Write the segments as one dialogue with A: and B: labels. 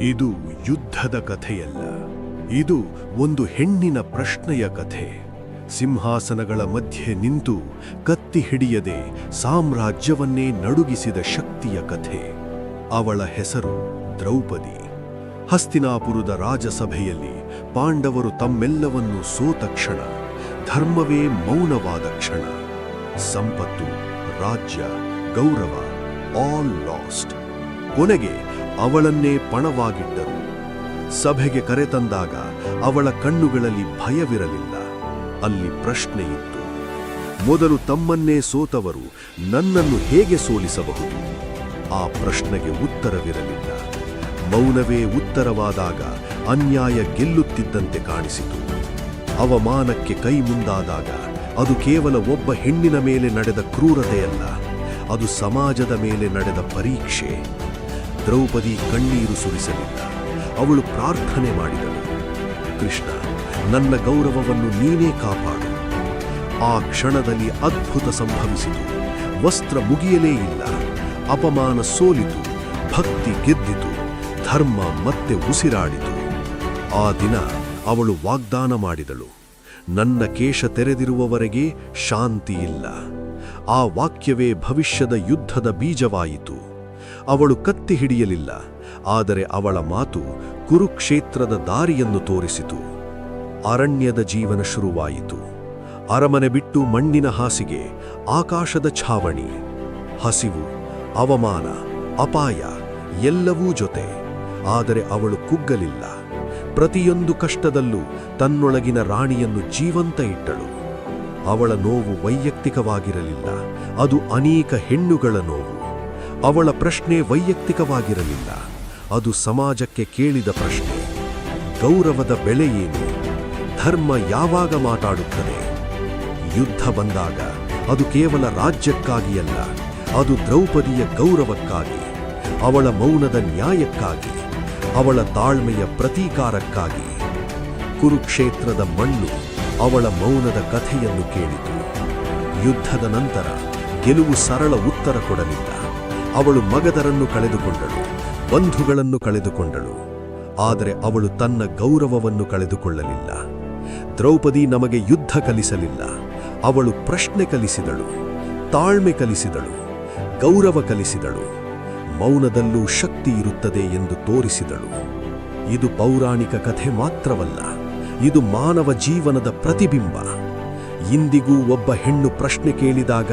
A: ಇದು ಯುದ್ಧದ ಕಥೆಯಲ್ಲ. ಇದು ಒಂದು ಹೆಣ್ಣಿನ ಪ್ರಶ್ನೆಯ ಕಥೆ. ಸಿಂಹಾಸನಗಳ ಮಧ್ಯೆ ನಿಂತು ಕತ್ತಿ ಹಿಡಿಯದೆ ಸಾಮ್ರಾಜ್ಯವನ್ನೇ ನಡುಗಿಸಿದ ಶಕ್ತಿಯ ಕಥೆ. ಅವಳ ಹೆಸರು ದ್ರೌಪದಿ. ಹಸ್ತಿನಾಪುರದ ರಾಜಸಭೆಯಲ್ಲಿ ಪಾಂಡವರು ತಮ್ಮೆಲ್ಲವನ್ನೂ ಸೋತ ಕ್ಷಣ, ಧರ್ಮವೇ ಮೌನವಾದ ಕ್ಷಣ. ಸಂಪತ್ತು, ರಾಜ್ಯ, ಗೌರವ ಆಲ್ ಲಾಸ್ಟ್ ಕೊನೆಗೆ ಅವಳನ್ನೇ ಪಣವಾಗಿಟ್ಟರು. ಸಭೆಗೆ ಕರೆತಂದಾಗ ಅವಳ ಕಣ್ಣುಗಳಲ್ಲಿ ಭಯವಿರಲಿಲ್ಲ. ಅಲ್ಲಿ ಪ್ರಶ್ನೆ ಇತ್ತು ಮೊದಲು ತಮ್ಮನ್ನೇ ಸೋತವರು ನನ್ನನ್ನು ಹೇಗೆ ಸೋಲಿಸಬಹುದು? ಆ ಪ್ರಶ್ನೆಗೆ ಉತ್ತರವಿರಲಿಲ್ಲ. ಮೌನವೇ ಉತ್ತರವಾದಾಗ ಅನ್ಯಾಯ ಗೆಲ್ಲುತ್ತಿದ್ದಂತೆ ಕಾಣಿಸಿತು. ಅವಮಾನಕ್ಕೆ ಕೈ ಮುಂದಾದಾಗ ಅದು ಕೇವಲ ಒಬ್ಬ ಹೆಣ್ಣಿನ ಮೇಲೆ ನಡೆದ ಕ್ರೂರತೆಯಲ್ಲ, ಅದು ಸಮಾಜದ ಮೇಲೆ ನಡೆದ ಪರೀಕ್ಷೆ. ದ್ರೌಪದಿ ಕಣ್ಣೀರು ಸುರಿಸಲಿಲ್ಲ. ಅವಳು ಪ್ರಾರ್ಥನೆ ಮಾಡಿದಳು. ಕೃಷ್ಣ, ನನ್ನ ಗೌರವವನ್ನು ನೀನೇ ಕಾಪಾಡು. ಆ ಕ್ಷಣದಲ್ಲಿ ಅದ್ಭುತ ಸಂಭವಿಸಿತು. ವಸ್ತ್ರ ಮುಗಿಯಲೇ ಇಲ್ಲ. ಅಪಮಾನ ಸೋಲಿತು. ಭಕ್ತಿ ಗೆದ್ದಿತು. ಧರ್ಮ ಮತ್ತೆ ಉಸಿರಾಡಿತು. ಆ ದಿನ ಅವಳು ವಾಗ್ದಾನ ಮಾಡಿದಳು. ನನ್ನ ಕೇಶ ತೆರೆದಿರುವವರೆಗೆ ಶಾಂತಿ ಇಲ್ಲ ಆ ವಾಕ್ಯವೇ ಭವಿಷ್ಯದ ಯುದ್ಧದ ಬೀಜವಾಯಿತು. ಅವಳು ಕತ್ತಿ ಹಿಡಿಯಲಿಲ್ಲ, ಆದರೆ ಅವಳ ಮಾತು ಕುರುಕ್ಷೇತ್ರದ ದಾರಿಯನ್ನು ತೋರಿಸಿತು. ಅರಣ್ಯದ ಜೀವನ ಶುರುವಾಯಿತು. ಅರಮನೆ ಬಿಟ್ಟು ಮಣ್ಣಿನ ಹಾಸಿಗೆ, ಆಕಾಶದ ಛಾವಣಿ, ಹಸಿವು ಅವಮಾನ ಅಪಾಯ, ಎಲ್ಲವೂ ಜೊತೆ. ಆದರೆ ಅವಳು ಕುಗ್ಗಲಿಲ್ಲ. ಪ್ರತಿಯೊಂದು ಕಷ್ಟದಲ್ಲೂ ತನ್ನೊಳಗಿನ ರಾಣಿಯನ್ನು ಜೀವಂತ ಇಟ್ಟಳು. ಅವಳ ನೋವು ವೈಯಕ್ತಿಕವಾಗಿರಲಿಲ್ಲ. ಅದು ಅನೇಕ ಹೆಣ್ಣುಗಳ ನೋವು. ಅವಳ ಪ್ರಶ್ನೆ ವೈಯಕ್ತಿಕವಾಗಿರಲಿಲ್ಲ. ಅದು ಸಮಾಜಕ್ಕೆ ಕೇಳಿದ ಪ್ರಶ್ನೆ. ಗೌರವದ ಬೆಲೆ ಏನು? ಧರ್ಮ ಯಾವಾಗ ಮಾತಾಡುತ್ತದೆ? ಯುದ್ಧ ಬಂದಾಗ ಅದು ಕೇವಲ ರಾಜ್ಯಕ್ಕಾಗಿಯಲ್ಲ ಅದು ದ್ರೌಪದಿಯ ಗೌರವಕ್ಕಾಗಿ, ಅವಳ ಮೌನದ ನ್ಯಾಯಕ್ಕಾಗಿ, ಅವಳ ತಾಳ್ಮೆಯ ಪ್ರತೀಕಾರಕ್ಕಾಗಿ. ಕುರುಕ್ಷೇತ್ರದ ಮಣ್ಣು ಅವಳ ಮೌನದ ಕಥೆಯನ್ನು ಕೇಳಿತು. ಯುದ್ಧದ ನಂತರ ಗೆಲುವು ಸರಳ ಉತ್ತರ ಕೊಡಲಿಲ್ಲ. ಅವಳು ಮಗದರನ್ನು ಕಳೆದುಕೊಂಡಳು, ಬಂಧುಗಳನ್ನು ಕಳೆದುಕೊಂಡಳು. ಆದರೆ ಅವಳು ತನ್ನ ಗೌರವವನ್ನು ಕಳೆದುಕೊಳ್ಳಲಿಲ್ಲ. ದ್ರೌಪದಿ ನಮಗೆ ಯುದ್ಧ ಕಲಿಸಲಿಲ್ಲ. ಅವಳು ಪ್ರಶ್ನೆ ಕಲಿಸಿದಳು, ತಾಳ್ಮೆ ಕಲಿಸಿದಳು, ಗೌರವ ಕಲಿಸಿದಳು. ಮೌನದಲ್ಲೂ ಶಕ್ತಿ ಇರುತ್ತದೆ ಎಂದು ತೋರಿಸಿದಳು. ಇದು ಪೌರಾಣಿಕ ಕಥೆ ಮಾತ್ರವಲ್ಲ, ಇದು ಮಾನವ ಜೀವನದ ಪ್ರತಿಬಿಂಬ. ಇಂದಿಗೂ ಒಬ್ಬ ಹೆಣ್ಣು ಪ್ರಶ್ನೆ ಕೇಳಿದಾಗ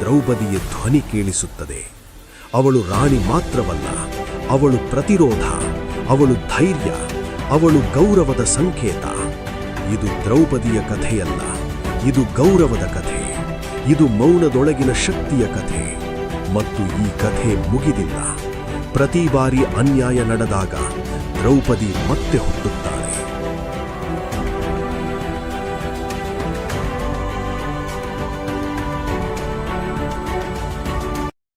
A: ದ್ರೌಪದಿಯ ಧ್ವನಿ ಕೇಳಿಸುತ್ತದೆ. ಅವಳು ರಾಣಿ ಮಾತ್ರವಲ್ಲ, ಅವಳು ಪ್ರತಿರೋಧ, ಅವಳು ಧೈರ್ಯ, ಅವಳು ಗೌರವದ ಸಂಕೇತ. ಇದು ದ್ರೌಪದಿಯ ಕಥೆಯಲ್ಲ, ಇದು ಗೌರವದ ಕಥೆ, ಇದು ಮೌನದೊಳಗಿನ ಶಕ್ತಿಯ ಕಥೆ. ಮತ್ತು ಈ ಕಥೆ ಮುಗಿದಿಲ್ಲ. ಪ್ರತಿ ಬಾರಿ ಅನ್ಯಾಯ ನಡೆದಾಗ ದ್ರೌಪದಿ ಮತ್ತೆ ಹುಟ್ಟುತ್ತಾಳೆ